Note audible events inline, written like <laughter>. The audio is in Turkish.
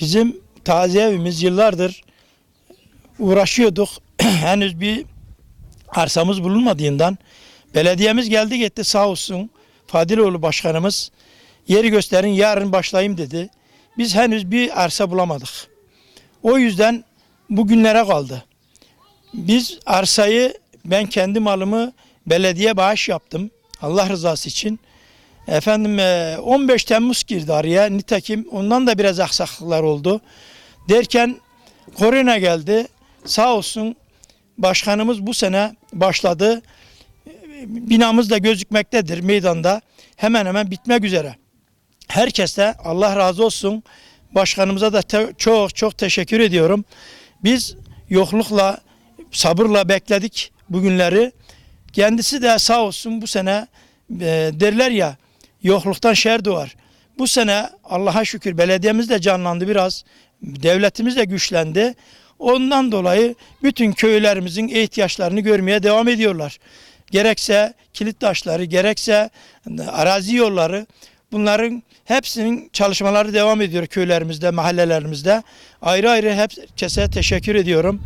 Bizim taziye evimiz yıllardır uğraşıyorduk. <clears throat> Henüz bir arsamız bulunmadığından belediyemiz geldi gitti sağ olsun Fadiloğlu başkanımız yeri gösterin yarın başlayayım dedi. Biz henüz bir arsa bulamadık. O yüzden bugünlere kaldı. Biz arsayı ben kendi malımı belediye bağış yaptım. Allah rızası için. Efendim e, 15 Temmuz girdi araya. Nitekim ondan da biraz aksaklıklar oldu. Derken korona geldi. Sağ olsun başkanımız bu sene başladı. Binamız da gözükmektedir meydanda. Hemen hemen bitmek üzere. Herkese Allah razı olsun. Başkanımıza da çok çok teşekkür ediyorum. Biz yoklukla, sabırla bekledik bugünleri. Kendisi de sağ olsun bu sene e, derler ya yokluktan şer doğar. Bu sene Allah'a şükür belediyemiz de canlandı biraz. Devletimiz de güçlendi. Ondan dolayı bütün köylerimizin ihtiyaçlarını görmeye devam ediyorlar. Gerekse kilit taşları, gerekse arazi yolları bunların hepsinin çalışmaları devam ediyor köylerimizde, mahallelerimizde. Ayrı ayrı herkese teşekkür ediyorum.